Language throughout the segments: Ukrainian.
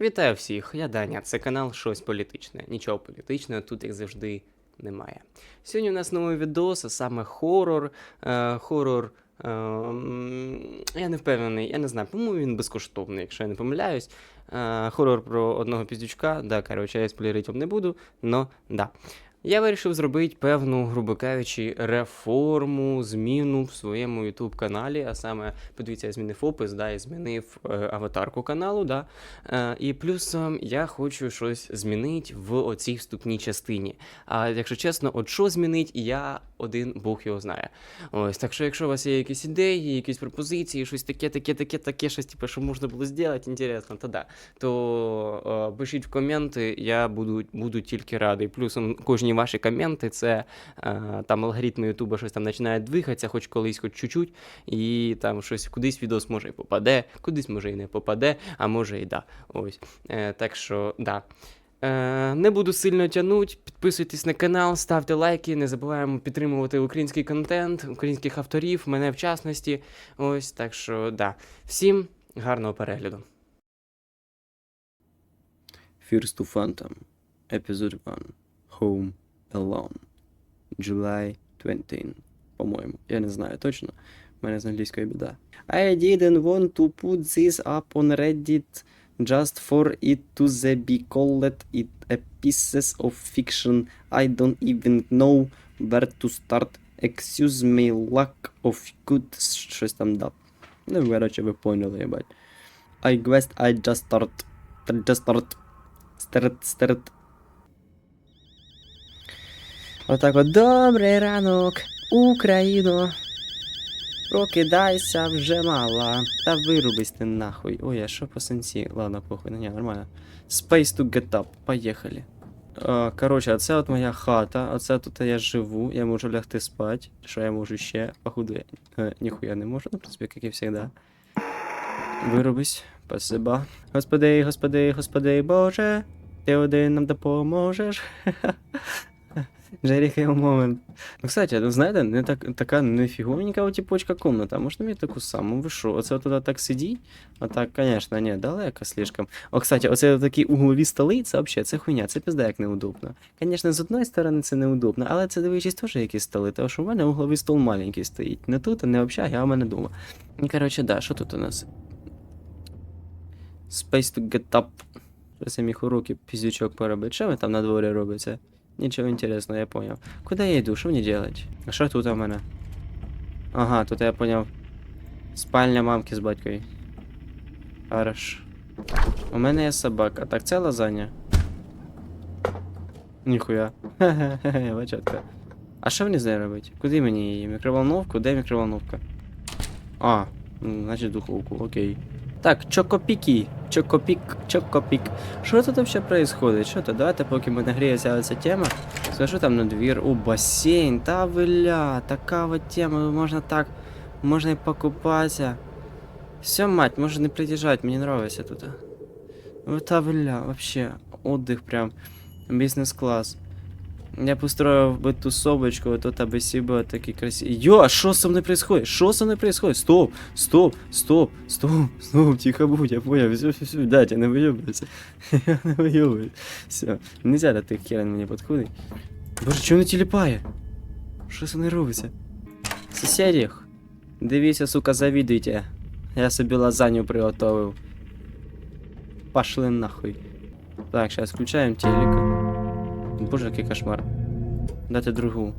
Вітаю всіх, я Даня, це канал Щось політичне. Нічого політичного тут, як завжди, немає. Сьогодні у нас новий відос, а саме хорор. Е, хорор. Е, я не впевнений, я не знаю, по-моєму він безкоштовний, якщо я не помиляюсь. Е, хорор про одного піздючка, да, коротше, я спойлерити вам не буду, но да. Я вирішив зробити певну, грубо кажучи, реформу, зміну в своєму YouTube каналі, а саме, подивіться, я змінив опис, да, і змінив е, аватарку каналу, да. Е, і плюсом я хочу щось змінити в оцій вступній частині. А якщо чесно, от що змінить, я один Бог його знає. Ось, так що, якщо у вас є якісь ідеї, якісь пропозиції, щось таке, таке, таке, таке, щось типу, що можна було зробити, інтересно, то да. То е, пишіть в коменти, я буду, буду тільки радий. Плюсом ваші коменти, це е, там алгоритми Ютуба щось там починають двигатися, хоч колись, хоч чуть-чуть, і там щось кудись відос може і попаде, кудись може і не попаде, а може і да. Ось. Е, так що, да. Е, не буду сильно тягнути. Підписуйтесь на канал, ставте лайки, не забуваємо підтримувати український контент, українських авторів, мене в частності. Ось так що, да. Всім гарного перегляду. First to Phantom, Episode 1, Home Alone, July 20, по-моєму. Я не знаю точно. У мене з англійської біда. I didn't want to put this up on Reddit just for it to the be called it a pieces of fiction. I don't even know where to start. Excuse me, lack of good щось там дав. Ну, короче, ви поняли, ебать. I guess I just start. Just start. Стерт, стерт. Отак от добрий ранок, Україно. Прокидайся вже мала. Та вирубись ти нахуй. Ой, а що по сенсі? Ладно, похуй, ну ні, нормально. Space to get up. Поїхали. Коротше, оце от моя хата, оце тут я живу, я можу лягти спати. Що я можу ще? Походу, я е, ніхуя не можу, ну, в принципі, як і завжди. Вирубись, спасибо. Господи, господи, господи, Боже, ти один нам допоможеш. Джеріхе момент. Ну, кстати, ну знаєте, не так, така нефіговенька отіпочка комната. Можна мені таку саму? Ви? Оце туди так сидіть? А так, звісно, ні, далеко слишком. О, кстати, оце такі углові столи, це взагалі, це хуйня, це пізда як неудобно. Звісно, з одної сторони це неудобно, але це дивлячись теж якісь столи, тому що в мене угловий стол маленький стоїть. Не тут, а не в общагі, а в мене вдома. І, коротше, да, що тут у нас? Space to get up. Щось я міг уроки піздючок поробити. Що ви там на дворі робите? Нічого інтересного, я поняв. Куди я йду? Що мені делать? А що тут у мене? Ага, тут я поняв. Спальня мамки з батькою. Хорош. У мене є собака. Так, це лазання? Ніхуя. Хе-хе-хе, бачатка. А що мені з нею робити? Куди мені її? Мікроволновку? Де мікроволновка? А, значить духовку, окей. Так, чокопіки. Чокопік, чокопік. Що тут вообще происходит? Що то? Давайте, поки ми нагріється ця тема. Скажу там на двір. О, басейн, та виля, така вот тема, можна так, можна і покупатися. Все, мать, може не приїжджати, мені нравится тут. Та виля, вообще, отдых прям, бізнес-клас. Я б устроив би тусовочку, вот тут аби сіба такі красиві. Йо, а що со мною происходит? Що со мною происходит? Стоп, стоп, стоп, стоп, стоп, тихо будь, я понял, все, все, все, дайте, не вийобуйся. Я не вийобуюсь. Все, нельзя до тих херен мені підходить. Боже, чого не тіліпає? Що со мною робиться? Сусіді, дивіться, сука, завідуйте. Я собі лазанью приготовив. Пошли нахуй. Так, сейчас включаем телек. Боже, який кошмар. Дайте другу.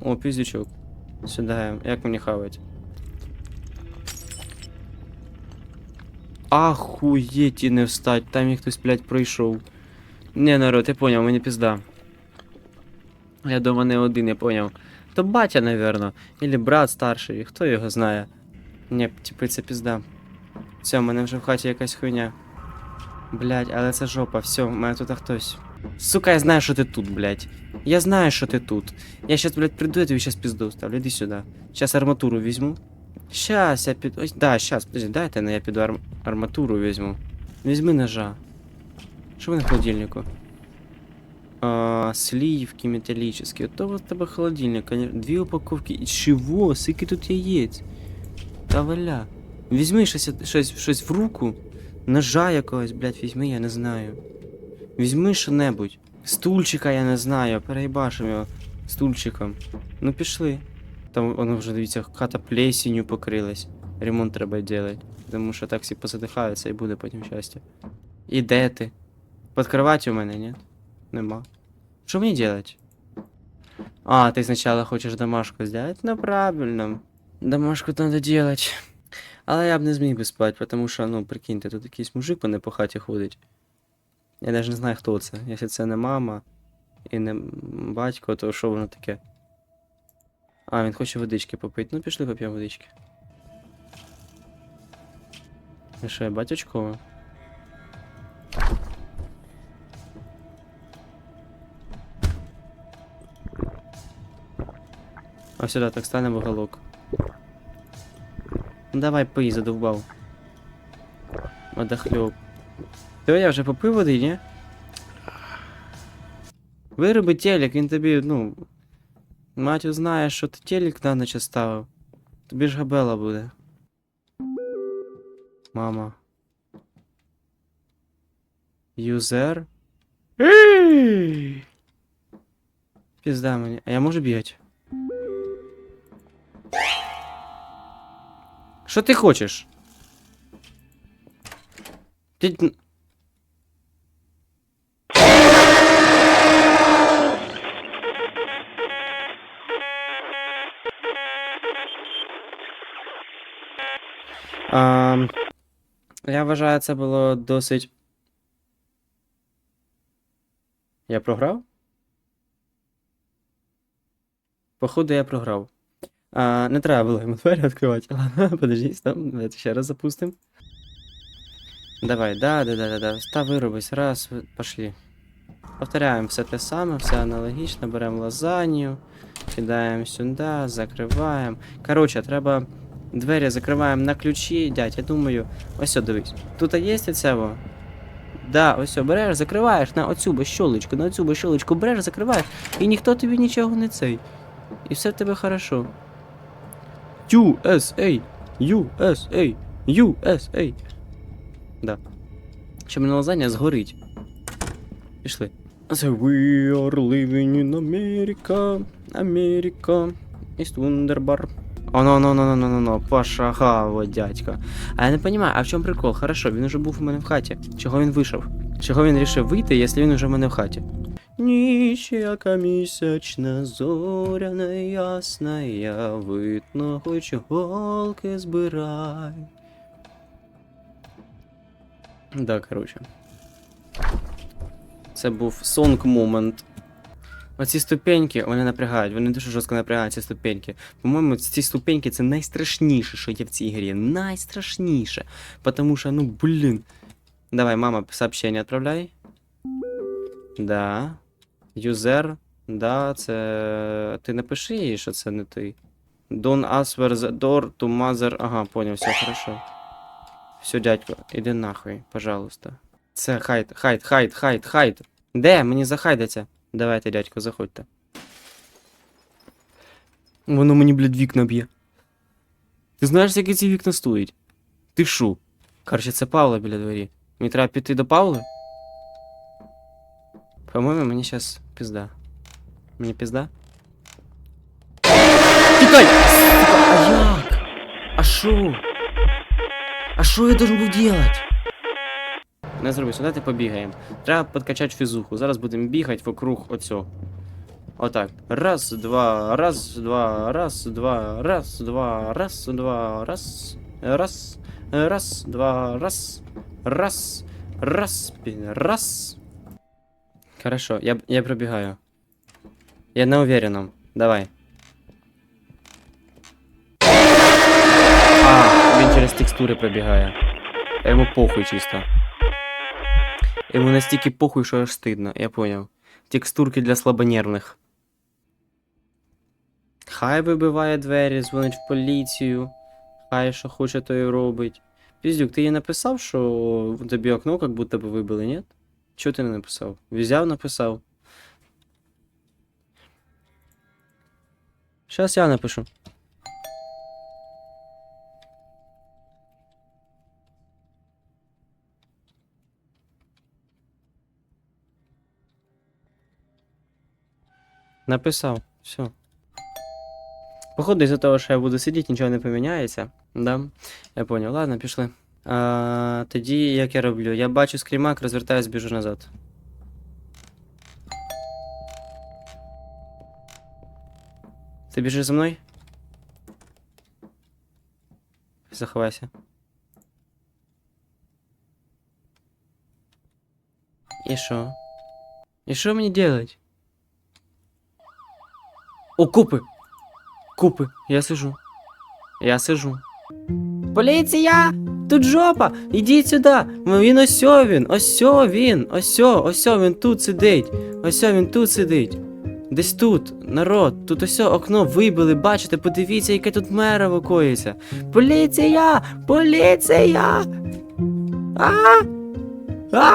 О, піздючок. Сідаємо. Як мені хавать? Ахуєть і не встать. Там їх хтось, блядь, пройшов. Не, народ, я поняв, мені пізда. Я дома не один, я поняв. То батя, наверно. Или брат старший, хто його знає. Ні, типу, це пізда. Все, в мене вже в хаті якась хуйня. Блядь, але це жопа, все, в мене тут хтось. Сука, я знаю, що ти тут, блядь. Я знаю, що ти тут. Я сейчас, блядь, приду, я тобі сейчас пизду ставлю. Іди сюди. Сейчас арматуру візьму. Щас я піду. Ось, да, щас, подожди, дайте, ну, я піду арм... арматуру візьму. Візьми ножа. Що ви на холодильнику? А, сливки металлические. То вот тебе холодильник, конечно. Дві упаковки. І Чего? Скільки тут яєць? Та валя. Візьми щось, щось, щось в руку. Ножа якогось, блядь, візьми, я не знаю. Візьми що-небудь. Стульчика я не знаю, переїбашимо його стульчиком. Ну пішли. Там воно вже, дивіться, хата плесенью покрилась. Ремонт треба робити. Тому що так всі позадихаються і буде потім щастя. І де ти? Під кроватью у мене, ні? Нема. Що мені делать? А, ты сначала хочешь домашку сделать? Ну правильно. Домашку надо делать. Але я б не зміг би спати, тому що, ну, прикиньте, тут якийсь мужик мене по хаті ходить. Я навіть не знаю, хто це. Якщо це не мама і не батько, то що воно таке? А, він хоче водички попити. Ну, пішли поп'ємо водички. І що, я батючкова? А сюди так стане в уголок. Ну, Давай пий, задовбав. Водохлеб. Ти я вже попив води, ні? Вироби телек, він тобі, ну. Мать узнає, що ти телек на ніч ставив. Тобі ж габела буде. Мама. Юзер? Пізда мені. А я можу бігати? Що ти хочеш? Ти... н- я вважаю, це було досить. Я програв? Походу, я програв. А, не треба було йому двері відкривати. Ладно, подожди, стоп, давайте ще раз запустим. Давай, да, да, да, да, да. Став виробись, раз, пошли. Повторяємо все те саме, все аналогічно, беремо лазанью, кидаємо сюди, закриваємо. Коротше, треба двері закриваємо на ключі, дядь, я думаю. Ось о, дивись. Тут є оце во? Да, ось о, береш, закриваєш на оцю би щолочку, на оцю би щолочку береш, закриваєш, і ніхто тобі нічого не цей. І все в тебе хорошо. USA, USA, USA. Да. Щоб не лазання згорить. Пішли. Це we are living in America, America, is wunderbar. О, ну, ну, ну, ну, ну, ну, пошагало, дядька. А я не розумію, а в чому прикол? Хорошо, він уже був у мене в хаті. Чого він вийшов? Чого він вирішив вийти, якщо він уже в мене в хаті? Ніч, яка місячна, зоряна ясна, я видно, хоч голки збирай. Да, короче. Це був сонг момент. Оці ступеньки, вони напрягають, вони дуже жорстко напрягають ці ступеньки. По-моєму, ці ступеньки це найстрашніше, що є в цій грі. Найстрашніше. Потому що, ну, блін. Давай, мама, сообщение отправляй. Да. Юзер. Да, це. Ти напиши їй, що це не ти. Don't answer the door to mother. Ага, понял, все хорошо. Все, дядько, іди нахуй, пожалуйста. Це хайт, хайт, хайт, хайт, хайт. Де? Мені захайдаться. Давайте, дядько, заходьте. Воно мені, блядь, вікна б'є. Ти знаєш, скільки ці вікна стоять? Ти шо? Короче, це Павло біля двері. Мені треба піти до Павла? По-моєму, мені зараз пізда. Мені пізда? Тікай! Сука, а як? А шо? А що я должен був делать? Не зроби, сюди ти побігаємо. Треба підкачати фізуху. Зараз будемо бігати вокруг оцього. Отак. Раз, два, раз, два, раз, два, раз, два, раз, два, раз, раз, раз, два, раз, раз, раз, раз. Хорошо, я, я пробігаю. Я на уверенном. Давай. А, він через текстури пробігає. А Йому похуй чисто. Йому настільки похуй, що аж стидно, я поняв. Текстурки для слабонервних. Хай вибиває двері, дзвонить в поліцію. Хай що хоче, то і робить. Піздюк, ти їй написав, що тобі окно як будто би вибили, ні? Чого ти не написав? Взяв, написав. Щас я напишу. Написав. Все. Походу, із-за того, що я буду сидіти, нічого не поміняється. Да? Я понял. Ладно, пішли. А, тоді як я роблю? Я бачу скрімак, розвертаюсь, біжу назад. Ти біжиш за мною? Заховайся. І що? І що мені делать? О, купи! Купи, я сижу. Я сижу. Поліція! Тут жопа! Ідіть сюди! Він ось він! Ось він! Ось ось він тут сидить! Ось він тут сидить! Десь тут, народ, тут ось окно вибили, бачите, подивіться, яке тут мерово коїться. Поліція! Поліція! А! А!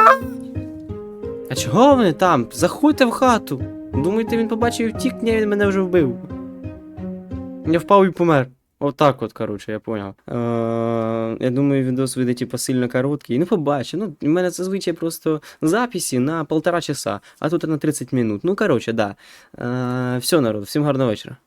А чого вони там? Заходьте в хату. Думаєте, він побачив і втік? Ні, він мене вже вбив. Я впав і помер. Отак от, коротше, я поняв. Е, я думаю, відос вийде типу, сильно короткий. Ну, побачу. Ну, У мене зазвичай просто записи на полтора часа, а тут на 30 минут. Ну, коротше, да. Е, все, народ, всім гарного вечора.